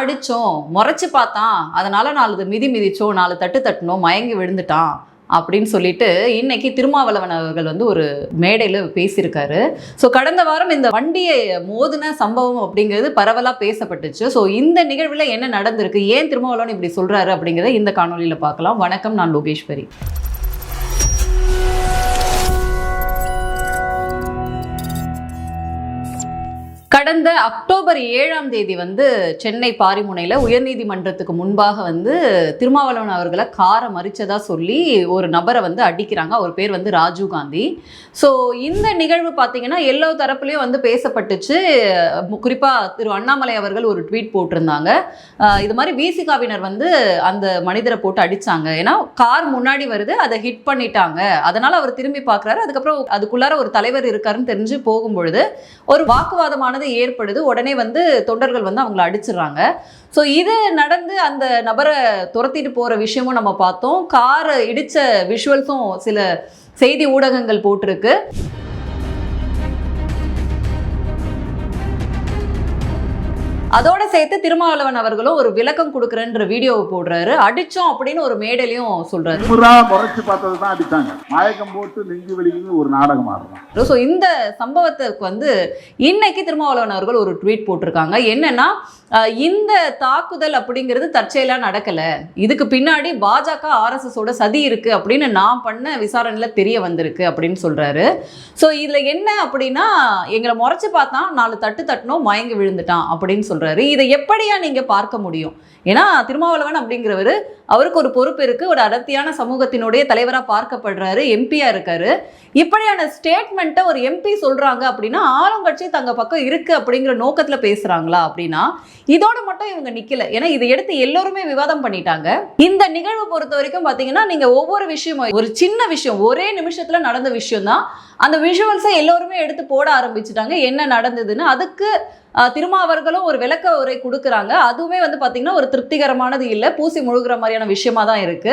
அடிச்சோம் முறைச்சு பார்த்தான். அதனால நாலு மிதி மிதிச்சோம் நாலு தட்டு தட்டினோம் மயங்கி விழுந்துட்டான் அப்படின்னு சொல்லிட்டு இன்னைக்கு திருமாவளவன் அவர்கள் வந்து ஒரு மேடையில் பேசியிருக்காரு. ஸோ கடந்த வாரம் இந்த வண்டியை மோதின சம்பவம் அப்படிங்கிறது பரவலாக பேசப்பட்டுச்சு. ஸோ இந்த நிகழ்வில் என்ன நடந்திருக்கு? ஏன் திருமாவளவன் இப்படி சொல்றாரு அப்படிங்கிறத இந்த காணொலியில் பார்க்கலாம். வணக்கம் நான் லோகேஸ்வரி. கடந்த அக்டோபர் ஏழாம் தேதி வந்து சென்னை பாரிமுனையில் உயர்நீதிமன்றத்துக்கு முன்பாக வந்து திருமாவளவன் அவர்களை காரை மறிச்சதா சொல்லி ஒரு நபரை வந்து அடிக்கிறாங்க. அவர் பேர் வந்து ராஜீவ் காந்தி. ஸோ இந்த நிகழ்வு பார்த்தீங்கன்னா எல்லா தரப்புலையும் வந்து பேசப்பட்டுச்சு. குறிப்பாக திரு அண்ணாமலை அவர்கள் ஒரு ட்வீட் போட்டிருந்தாங்க. இது மாதிரி விசிகாவினர் வந்து அந்த மனிதரை போட்டு அடிச்சாங்க. ஏன்னா கார் முன்னாடி வருது அதை ஹிட் பண்ணிட்டாங்க. அதனால் அவர் திரும்பி பார்க்குறாரு அதுக்கப்புறம் அதுக்குள்ளார ஒரு தலைவர் இருக்காருன்னு தெரிஞ்சு போகும்பொழுது ஒரு வாக்குவாதமானது ஏற்படுது உடனே வந்து தொண்டர்கள் வந்து அவங்கள அடிச்சிடுறாங்க. ஸோ இது நடந்து அந்த நபரை துரத்திட்டு போகிற விஷயமும் நம்ம பார்த்தோம். காரை இடித்த விஷுவல்ஸும் சில செய்தி ஊடகங்கள் போட்டிருக்கு. அதோட சேர்த்து திருமாவளவன் அவர்களும் ஒரு விளக்கம் கொடுக்குறேன்ற வீடியோவை போடுறாரு. அடிச்சோம் அப்படின்னு ஒரு மேடையிலையும் சொல்றாரு. முறைச்சு பார்த்தது தான் அடித்தாங்க மயக்கம் போட்டு நெஞ்சு வலிக்குன்னு ஒரு நாடகம் ஆடுறான் ஸோ இந்த சம்பவத்துக்கு வந்து இன்னைக்கு திருமாவளவன் அவர்கள் ஒரு ட்வீட் போட்டிருக்காங்க. என்னன்னா இந்த தாக்குதல் அப்படிங்கிறது தற்செயலாக நடக்கல. இதுக்கு பின்னாடி பாஜக ஆர்எஸ்எஸோட சதி இருக்கு அப்படின்னு நான் பண்ண விசாரணையில் தெரிய வந்திருக்கு அப்படின்னு சொல்றாரு. ஸோ இதுல என்ன அப்படின்னா எங்களை முறைச்சு பார்த்தான் நாலு தட்டு தட்டணும் மயங்கி விழுந்துட்டான் அப்படின்னு சொல்றாரு. இதை எப்படியா நீங்கள் பார்க்க முடியும்? ஏன்னா திருமாவளவன் அப்படிங்கிறவர் அவருக்கு ஒரு பொறுப்பு இருக்கு. ஒரு அடர்த்தியான சமூகத்தினுடைய தலைவராக பார்க்கப்படுறாரு. எம்பியாக இருக்காரு. இப்படியான ஸ்டேட்மெண்ட்டை ஒரு எம்பி சொல்கிறாங்க அப்படின்னா ஆளுங்கட்சி தங்க பக்கம் இருக்குது அப்படிங்கிற நோக்கத்தில் பேசுகிறாங்களா அப்படின்னா இதோட மட்டும் இவங்க நிற்கல ஏன்னா இதை எடுத்து எல்லோருமே விவாதம் பண்ணிட்டாங்க. இந்த நிகழ்வு பொறுத்த வரைக்கும் பார்த்தீங்கன்னா நீங்கள் ஒவ்வொரு விஷயமும் ஒரு சின்ன விஷயம் ஒரே நிமிஷத்தில் நடந்த விஷயம் தான் அந்த விஷுவல்ஸை எல்லோருமே எடுத்து போட ஆரம்பிச்சிட்டாங்க. என்ன நடந்ததுன்னு அதுக்கு அஹ், திருமா அவர்களும் ஒரு விளக்க உரை கொடுக்குறாங்க. அதுவுமே வந்து பாத்தீங்கன்னா ஒரு திருப்திகரமானது இல்லை. பூசி முழுகிற மாதிரியான விஷயமா தான் இருக்கு.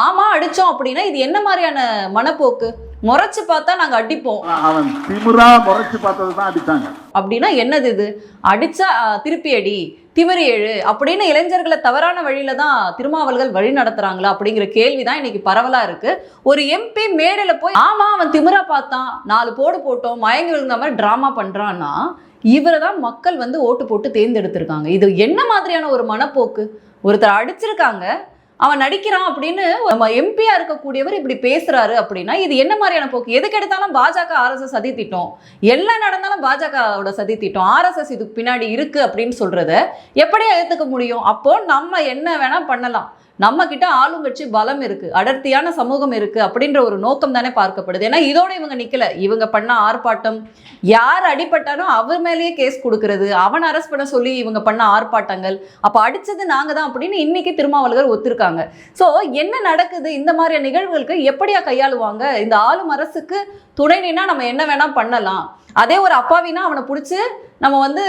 ஆமா அடிச்சோம் அப்படின்னா இது என்ன மாதிரியான மனப்போக்கு? முறைச்சு பார்த்தா நாங்க அடிப்போம். அவன் திமுறா முறைச்சு பார்த்தது தான் அடித்தாங்க அப்படின்னா என்னது இது? அடிச்சா திருப்பி அடி. திமிரி ஏழு அப்படின்னு இளைஞர்களை தவறான வழியில தான் திருமாவல்கள் வழி நடத்துறாங்களா அப்படிங்கிற கேள்வி தான் இன்னைக்கு பரவலா இருக்கு. ஒரு எம்பி மேடையில போய் ஆமா அவன் திமிரா பார்த்தான். நாலு போடு போட்டோம் மயங்கி விழுந்த மாதிரி டிராமா பண்றான்னா இவரை தான் மக்கள் வந்து ஓட்டு போட்டு தேர்ந்தெடுத்திருக்காங்க. இது என்ன மாதிரியான ஒரு மனப்போக்கு? ஒருத்தர் அடிச்சிருக்காங்க அவன் நடிக்கிறான் அப்படின்னு நம்ம எம்பியா இருக்கக்கூடியவர் இப்படி பேசுறாரு அப்படின்னா இது என்ன மாதிரியான போக்கு? எதுக்கு எடுத்தாலும் பாஜக ஆர்எஸ்எஸ் சதி திட்டம். எல்லாம் நடந்தாலும் பாஜகவோட சதி திட்டம். ஆர்எஸ்எஸ் இதுக்கு பின்னாடி இருக்கு அப்படின்னு சொல்றத எப்படி ஏத்துக்க முடியும்? அப்போ நம்ம என்ன வேணா பண்ணலாம். நம்ம கிட்ட ஆளுங்கட்சி பலம் இருக்கு அடர்த்தியான சமூகம் இருக்கு அப்படின்ற ஒரு நோக்கம் தானே பார்க்கப்படுது. ஏன்னா இதோட இவங்க நிக்கல. இவங்க பண்ண ஆர்ப்பாட்டம் யார் அடிபட்டாலும் அவர் மேலேயே கேஸ் கொடுக்கறது. அவன் அரெஸ்ட் பண்ண சொல்லி இவங்க பண்ண ஆர்ப்பாட்டங்கள். அப்ப அடிச்சது நாங்க தான் அப்படின்னு இன்னைக்கு திருமாவளவர் ஒத்துருக்காங்க. ஸோ என்ன நடக்குது? இந்த மாதிரியான நிகழ்வுகளுக்கு எப்படியா கையாளுவாங்க? இந்த ஆளும் அரசுக்கு துணை நின்னா நம்ம என்ன வேணா பண்ணலாம். அதே ஒரு அப்பாவினா அவனை பிடிச்சி நம்ம வந்து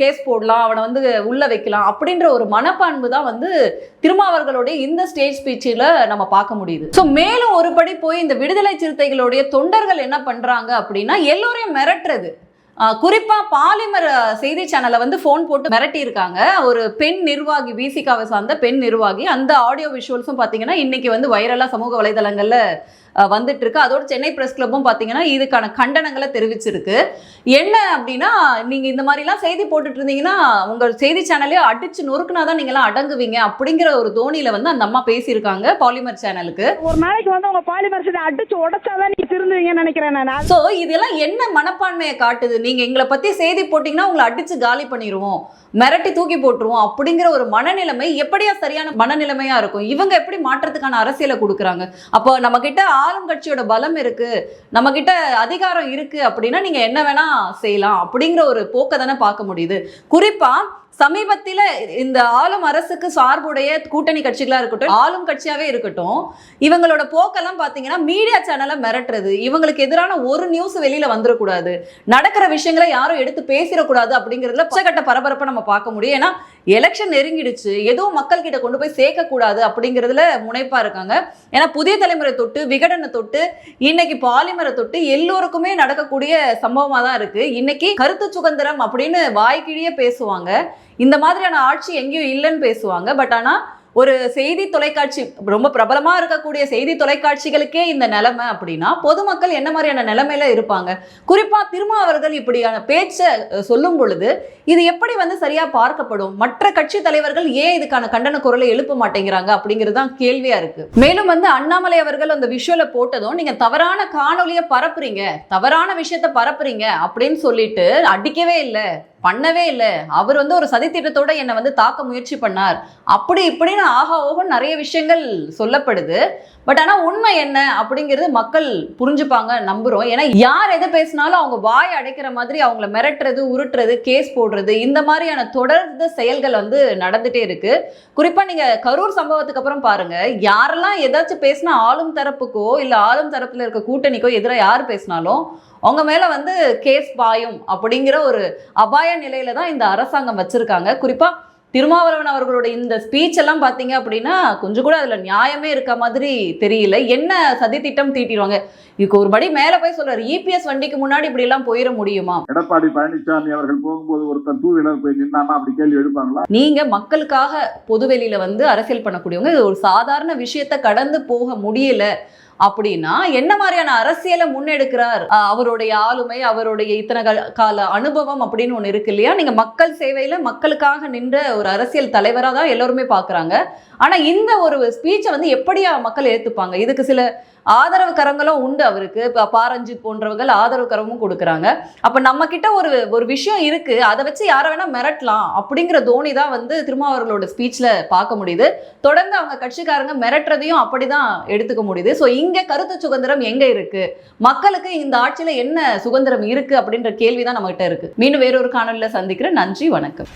கேஸ் போடலாம் அவனை வந்து உள்ள வைக்கலாம் அப்படின்ற ஒரு மனப்பான்பு தான் வந்து திருமாவர்களுடைய இந்த ஸ்டேஜ் ஸ்பீச்சில் நம்ம பார்க்க முடியுது. ஸோ மேலும் ஒரு படி போய் இந்த விடுதலை சிறுத்தைகளுடைய தொண்டர்கள் என்ன பண்ணுறாங்க அப்படின்னா எல்லோரையும் மிரட்டுறது. குறிப்பாக குறிப்பா பாலிமர் செய்தி சேனலை வந்து ஃபோன் போட்டு மிரட்டி இருக்காங்க ஒரு பெண் நிர்வாகி விசிகாவை சார்ந்த பெண் நிர்வாகி. அந்த ஆடியோ விஷுவல்ஸும் பார்த்தீங்கன்னா இன்னைக்கு வந்து வைரலாக சமூக வலைதளங்களில் வந்துட்டு இருக்கு அதோட சென்னை பிரஸ் கிளப்பும் பார்த்தீங்கன்னா இதுக்கான கண்டனங்களை தெரிவிச்சிருக்கு. என்ன அப்படின்னா நீங்க இந்த மாதிரிலாம் செய்தி போட்டுட்டு இருந்தீங்கன்னா உங்க செய்தி சேனலே அடிச்சு நொறுக்குனா தான் நீங்களாம் அடங்குவீங்க அப்படிங்கிற ஒரு தோணியில வந்து அந்த அம்மா பேசியிருக்காங்க பாலிமர் சேனலுக்கு. ஒரு நாளைக்கு வந்து உங்க பாலிமர் அடிச்சு உடைச்சாதான் நீங்க திருந்துவீங்கன்னு நினைக்கிறேன் நான். ஸோ இதெல்லாம் என்ன மனப்பான்மையை காட்டுது? நீங்க எங்களை பத்தி செய்தி போட்டீங்கன்னா உங்களை அடிச்சு காலி பண்ணிடுவோம் மிரட்டி தூக்கி போட்டுருவோம் அப்படிங்கிற ஒரு மனநிலைமை எப்படியா சரியான மனநிலைமையா இருக்கும்? இவங்க எப்படி மாற்றத்துக்கான அரசியலை கொடுக்குறாங்க? அப்போ நம்ம கிட்ட ஆளும் கட்சியோட பலம் இருக்கு. நம்ம கிட்ட அதிகாரம் இருக்கு அப்படின்னா நீங்க என்ன வேணா செய்யலாம் அப்படிங்கிற ஒரு போக்கை தானே பார்க்க முடியுது. குறிப்பா சமீபத்தில் இந்த ஆளும் அரசுக்கு சார்புடைய கூட்டணி கட்சிகளா இருக்கட்டும் ஆளும் கட்சியாவே இருக்கட்டும் இவங்களோட போக்கெல்லாம் பார்த்தீங்கன்னா மீடியா சேனலை மிரட்டுறது. இவங்களுக்கு எதிரான ஒரு நியூஸ் வெளியில வந்துடக்கூடாது நடக்கிற விஷயங்களை யாரும் எடுத்து பேசிடக்கூடாது அப்படிங்கிறதுல பச்சைக்கட்ட பரபரப்பை நம்ம பார்க்க முடியும். ஏன்னா எலெக்ஷன் நெருங்கிடுச்சு. எதுவும் மக்கள் கிட்ட கொண்டு போய் சேர்க்கக்கூடாது அப்படிங்கிறதுல முனைப்பா இருக்காங்க. ஏன்னா புதிய தலைமுறை தொட்டு விகடனை தொட்டு இன்னைக்கு பாலிமரை தொட்டு எல்லோருக்குமே நடக்கக்கூடிய சம்பவமா தான் இருக்கு. இன்னைக்கு கருத்து சுதந்திரம் அப்படின்னு வாய்க்கிழியே பேசுவாங்க. இந்த மாதிரியான ஆட்சி எங்கேயும் இல்லைன்னு பேசுவாங்க. பட் ஆனால் ஒரு செய்தி தொலைக்காட்சி ரொம்ப பிரபலமாக இருக்கக்கூடிய செய்தி தொலைக்காட்சிகளுக்கே இந்த நிலைமை அப்படின்னா பொதுமக்கள் என்ன மாதிரியான நிலைமையில இருப்பாங்க? குறிப்பாக திருமாவர்கள் இப்படியான பேச்சை சொல்லும் பொழுது இது எப்படி வந்து சரியாக பார்க்கப்படும்? மற்ற கட்சி தலைவர்கள் ஏன் இதுக்கான கண்டன குரலை எழுப்ப மாட்டேங்கிறாங்க அப்படிங்கிறது தான் கேள்வியாக இருக்கு. மேலும் வந்து அண்ணாமலை அவர்கள் அந்த விஷுவலை போட்டதும் நீங்கள் தவறான காணொலியை பரப்புறீங்க தவறான விஷயத்த பரப்புறீங்க அப்படின்னு சொல்லிட்டு அடிக்கவே இல்லை. பண்ணவே இல்லை. அவர் வந்து ஒரு சதித்திட்டத்தோட என்னை வந்து தாக்க முயற்சி பண்ணார். அப்படி இப்படின்னு ஆகா ஓகோன்னு நிறைய விஷயங்கள் சொல்லப்படுது. பட் ஆனால் உண்மை என்ன அப்படிங்கிறது மக்கள் புரிஞ்சுப்பாங்க நம்புகிறோம் ஏன்னா யார் எதை பேசினாலும் அவங்க வாய் அடைக்கிற மாதிரி அவங்கள மிரட்டுறது உருட்டுறது கேஸ் போடுறது இந்த மாதிரியான தொடர்ந்த செயல்கள் வந்து நடந்துகிட்டே இருக்கு. குறிப்பாக நீங்கள் கரூர் சம்பவத்துக்கு அப்புறம் பாருங்க. யாரெல்லாம் ஏதாச்சும் பேசினா ஆளும் தரப்புக்கோ இல்லை ஆளும் தரப்பில் இருக்க கூட்டணிக்கோ எதிராக யார் பேசினாலும் அவங்க மேலே வந்து கேஸ் பாயும் அப்படிங்கிற ஒரு அபாய நிலையில தான் இந்த அரசாங்கம் வச்சிருக்காங்க. குறிப்பாக திருமாவளவன் அவர்களுடைய இந்த ஸ்பீச் எல்லாம் பார்த்தீங்க அப்படின்னா கொஞ்சம் கூட அதில் நியாயமே இருக்க மாதிரி தெரியல. என்ன சதி திட்டம் தீட்டிடுவாங்க? இதுக்கு ஒரு படி மேல போய் சொல்றாரு இபிஎஸ் வண்டிக்கு முன்னாடி இப்படி எல்லாம் போயிட முடியுமா? எடப்பாடி பழனிசாமி அவர்கள் போகும்போது ஒருத்தன் டூ வீலர் போய் நின்னானா அப்படி கேள்வி எழுப்பாங்களா? நீங்க மக்களுக்காக பொதுவெளியில வந்து அரசியல் பண்ணக்கூடியவங்க இது ஒரு சாதாரண விஷயத்த கடந்து போக முடியல அப்படின்னா என்ன மாதிரியான அரசியலை முன்னெடுக்கிறார்? அவருடைய ஆளுமை அவருடைய இத்தனை கால- அனுபவம் அப்படின்னு ஒண்ணு இருக்கு இல்லையா? நீங்க மக்கள் சேவையில மக்களுக்காக நின்ற ஒரு அரசியல் தலைவரா தான் எல்லாருமே பாக்குறாங்க ஆனா இந்த ஒரு ஸ்பீச்சை வந்து எப்படியா மக்கள் ஏத்துப்பாங்க? இதுக்கு சில ஆதரவு கரங்களும் உண்டு அவருக்கு. இப்போ பாரஞ்சு போன்றவர்கள் ஆதரவு கரமும் கொடுக்குறாங்க. அப்போ நம்ம கிட்ட ஒரு ஒரு விஷயம் இருக்கு. அதை வச்சு யாரை வேணா மிரட்டலாம் அப்படிங்கிற தோனி தான் வந்து திருமாவர்களோட ஸ்பீச்ல பார்க்க முடியுது. தொடர்ந்து அவங்க கட்சிக்காரங்க மிரட்டுறதையும் அப்படிதான் எடுத்துக்க முடியுது. ஸோ இங்க கருத்து சுதந்திரம் எங்க இருக்கு? மக்களுக்கு இந்த ஆட்சியில என்ன சுதந்திரம் இருக்கு அப்படின்ற கேள்வி தான் நம்மகிட்ட இருக்கு. மீண்டும் வேறொரு காணொலியில் சந்திக்கிறேன். நன்றி வணக்கம்.